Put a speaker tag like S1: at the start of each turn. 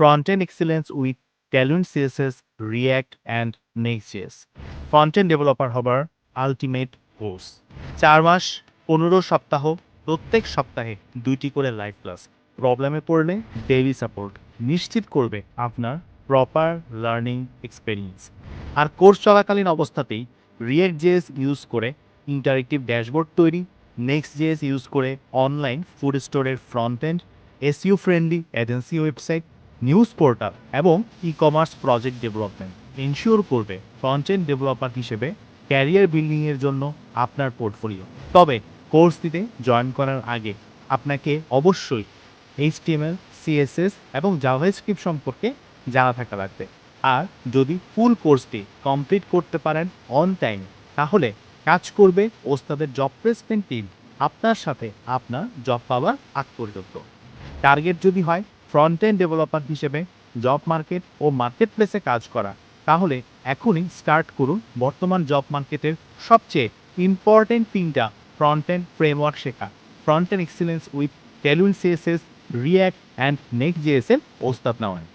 S1: With Tailwind CSS react and next JS front end developer হবার ultimate course চার মাস, পনেরো সপ্তাহ, প্রত্যেক সপ্তাহে দুইটি করে লাইভ ক্লাস প্রবলেমে পড়লে ডেইলি সাপোর্ট নিশ্চিত করবে আপনার প্রপার লার্নিং এক্সপেরিয়েন্স আর কোর্স চলাকালীন অবস্থাতেই রিয়েক্ট জেএস ইউজ করে ইন্টারেক্টিভ ড্যাশবোর্ড তৈরি নেক্সট জেএস ইউজ করে অনলাইন ফুড স্টোরের front end SEO friendly agency website news portal এবং e commerce project development. Ensure করবে ফ্রন্ট এন্ড ডেভেলপার হিসেবে ক্যারিয়ার বিল্ডিংয়ের জন্য আপনার পোর্টফোলিও তবে কোর্সটিতে জয়েন করার আগে আপনাকে অবশ্যই এইচটিএমএল সিএসএস এবং জাভাস্ক্রিপ্ট সম্পর্কে জানা থাকা লাগবে। আর যদি ফুল কোর্সটি কমপ্লিট করতে পারেন অন টাইম তাহলে কাজ করবে ওস্তাদের জব প্লেসমেন্ট টিম আপনার সাথে আপনার জব পাওয়ার আগ পর্যন্ত। টার্গেট যদি হয় ফ্রন্ট এন্ড ডেভেলপার হিসেবে জব মার্কেট ও মার্কেট প্লেসে কাজ করা। তাহলে এখনই স্টার্ট করুন বর্তমান জব মার্কেটের সবচেয়ে ইম্পর্টেন্ট তিনটা ফ্রন্ট এন্ড ফ্রেমওয়ার্ক শেখা front end excellence with Tailwind CSS react and next JS প্রস্তাব নেওয়ায়